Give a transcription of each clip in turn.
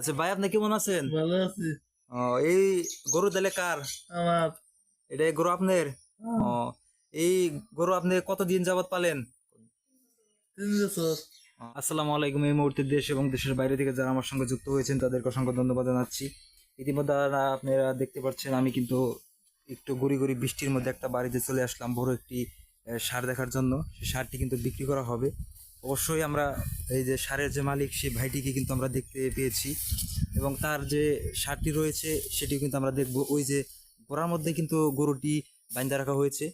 আচ্ছা ভাই আপনি কেমন আছেন? ভালো আছি। ও, এই গরু তাহলে কার? আমার। এটা গরু আপনার? ও, এই গরু আপনি কতদিন যাবত পালেন? তিন বছর। আসসালামু আলাইকুম। এই মুহূর্তে দেশ এবং দেশের বাইরে থেকে যারা আমার সঙ্গে যুক্ত হয়েছেন তাদেরকে অসংখ্য ধন্যবাদ জানাচ্ছি। ইতিমধ্যে আপনারা আপনারা দেখতে পাচ্ছেন আমি কিন্তু একটু গড়ি গড়ি বৃষ্টির মধ্যে একটা বাড়িতে চলে আসলাম বড় একটি সার দেখার জন্য। সেই সারটি কিন্তু বিক্রি করা হবে। অবশ্যই আমরা এই যে সারের যে মালিক, সেই ভাইটিকে কিন্তু আমরা দেখতে পেয়েছি। এবং তার যে সারটি রয়েছে সেটি কিন্তু আমরা দেখব। ওই যে গোড়ার মধ্যে কিন্তু গরুটি বাইন্দা রাখা হয়েছে।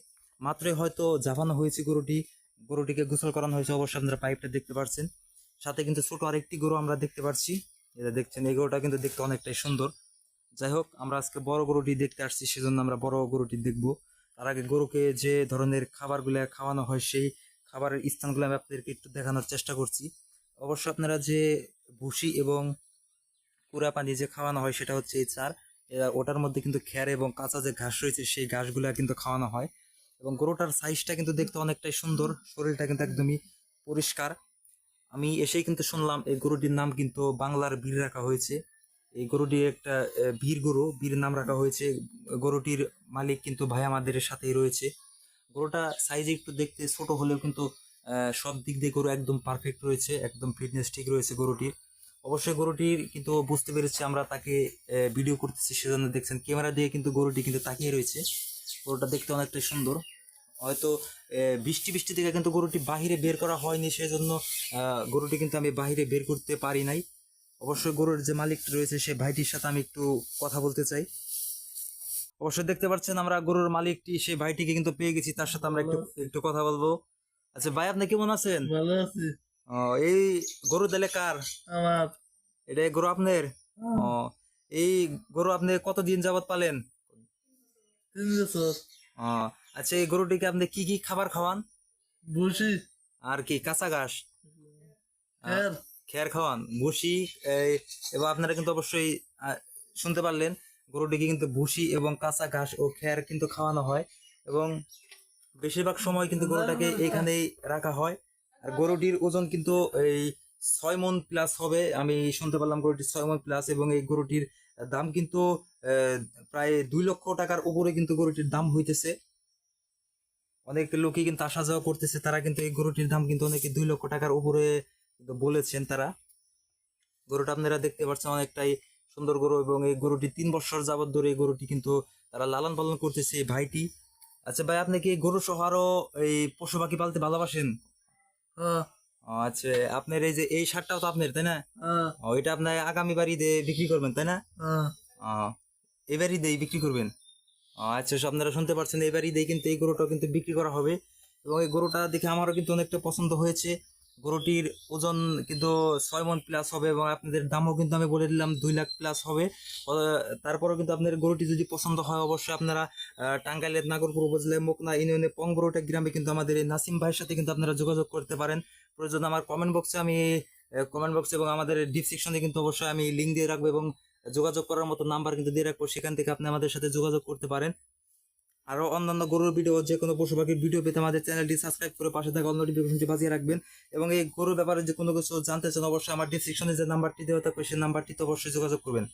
মাত্রই হয়তো জাফানো হয়েছে গরুটি। গরুটিকে গোসল করানো হয়েছে। অবশ্যই আপনারা পাইপটা দেখতে পাচ্ছেন সাথে কিন্তু ছোট আরেকটি গরু আমরা দেখতে পাচ্ছি এটা দেখছেন, এই গরুটা কিন্তু দেখতে অনেকটাই সুন্দর। যাই হোক, আমরা আজকে বড় গরুটি দেখতে আসছি, সেজন্য আমরা বড় গরুটি দেখব। তার আগে গরুকে যে ধরনের খাবারগুলো খাওয়ানো হয়, সেই খাবারের স্থানগুলো আমি আপনাদেরকে একটু দেখানোর চেষ্টা করছি। অবশ্য আপনারা যে ভুসি এবং কুড়া পানি যে খাওয়ানো হয় সেটা হচ্ছে এই চার। ওটার মধ্যে কিন্তু খ্যার এবং কাঁচা যে ঘাস রয়েছে সেই ঘাসগুলো কিন্তু খাওয়ানো হয় এবং গরুটার সাইজটা কিন্তু দেখতে অনেকটাই সুন্দর। শরীরটা কিন্তু একদমই পরিষ্কার। আমি এসেই কিন্তু শুনলাম এই গরুটির নাম কিন্তু বাংলার বীর রাখা হয়েছে। এই গরুটি একটা বীর গরু। বীর নাম রাখা হয়েছে। গরুটির মালিক কিন্তু ভাই আমাদের সাথেই রয়েছে। গরুটা সাইজে একটু দেখতে ছোট হলেও কিন্তু সব দিক দিয়ে গরু একদম পারফেক্ট রয়েছে, একদম ফিটনেস ঠিক রয়েছে গরুটির। অবশ্যই গরুটির কিন্তু বুঝতে পেরেছি আমরা তাকে ভিডিও করতেছি, সেজন্য দেখছেন ক্যামেরা দিয়ে কিন্তু গরুটি কিন্তু তাকিয়ে রয়েছে। গরুটা দেখতে অনেকটাই সুন্দর। হয়তো বৃষ্টি বৃষ্টি থেকে কিন্তু গরুটি বাহিরে বের করা হয়নি, সেজন্য গরুটি কিন্তু আমি বাহিরে বের করতে পারি নাই। অবশ্যই গরুর যে মালিক রয়েছে, সে ভাইটির সাথে আমি একটু কথা বলতে চাই। অবশ্যই দেখতে পাচ্ছেন আমরা গরুর মালিকটি সেই ভাইটিকে কিন্তু পেয়ে গেছি তার সাথে আমরা একটু একটু কথা বলব। আচ্ছা ভাই আপনি কেমন আছেন? ভালো আছি। ও, এই গরু তাহলে কার? আমার এটা গরু আপনার? ও, এই গরু আপনি কতদিন যাবত পালেন? তিন বছর। ও, আচ্ছা এই গরুটিকে আপনি কি কি খাবার খাওয়ান? বসি আর কি কাঁচা ঘাস? এর খেয়ার খাওয়ান। ভুসি এই, এবং আপনারা কিন্তু অবশ্যই শুনতে পারলেন। গরুটিকে কিন্তু ভুসি এবং কাঁচা ঘাস ও খেয়ার কিন্তু খাওয়ানো হয় এবং বেশিরভাগ সময় কিন্তু গরুটাকে এখানেই রাখা হয়। আর গরুটির ওজন কিন্তু এই ছয় মন প্লাস হবে আমি শুনতে পারলাম গরুটির ছয় মন প্লাস এবং এই গরুটির দাম কিন্তু প্রায় দুই লক্ষ টাকার উপরে কিন্তু গরুটির দাম হইতেছে। অনেক লোকই কিন্তু আসা যাওয়া করতেছে তারা কিন্তু এই গরুটির দাম কিন্তু অনেকে দুই লক্ষ টাকার উপরে বলেছেন তারা। গরুটা আপনারা দেখতে পাচ্ছেন অনেকটাই সুন্দর গরু এবং এই গরুটি তিন বছর যাবত ধরে এই গরুটি কিন্তু তারা লালন পালন করতেছে এই ভাইটি। আচ্ছা ভাই আপনি কি গরু সহ আরও এই পশু পাখি পালতে ভালোবাসেন? হ্যাঁ। আচ্ছা আপনার এই যে এই শার্টটাও তো আপনার তাই না? হ্যাঁ। ও, এটা আপনার আগামী বাড়িতে বিক্রি করবেন তাই না? হ্যাঁ। ও, এবারই দেই বিক্রি করবেন? আচ্ছা আপনারা শুনতে পারছেন এবারই দেই কিন্তু এই গরুটা কিন্তু বিক্রি করা হবে। এবং এই গরুটা দেখে আমারও কিন্তু অনেকটা পছন্দ হয়েছে। গরুটির ওজন কিন্তু ছয় মন প্লাস হবে এবং আপনাদের দামও কিন্তু আমি বলে দিলাম দুই লাখ প্লাস হবে। তারপরেও কিন্তু আপনাদের গরুটি যদি পছন্দ হয়, অবশ্যই আপনারা টাঙ্গাইলের নাগরপুর উপজেলায় মোকনা ইউনিয়নে পংবরোটা গ্রামে কিন্তু আমাদের এই নাসিম ভাইয়ের সাথে কিন্তু আপনারা যোগাযোগ করতে পারেন। প্রয়োজন আমার কমেন্ট বক্সে আমি কমেন্ট বক্সে এবং আমাদের ডিসক্রিপশনে কিন্তু অবশ্যই আমি লিঙ্ক দিয়ে রাখব এবং যোগাযোগ করার মতো নাম্বার কিন্তু দিয়ে রাখব। সেখান থেকে আপনি আমাদের সাথে যোগাযোগ করতে পারেন। আরও অন্যান্য গরুর ভিডিও যে কোনো পশু পাখির ভিডিও পেতে আমাদের চ্যানেলটি সাবস্ক্রাইব করে পাশে থাকা অন্য নোটিফিকেশনটি বাজিয়ে রাখবেন। এবং এই গরুর ব্যাপারে যে কোনো কিছু জানতে চান, অবশ্যই আমার ডিসক্রিপশনে যে নাম্বারটি দেওয়া থাকবে, সেই নাম্বারটিতে অবশ্যই যোগাযোগ করবেন।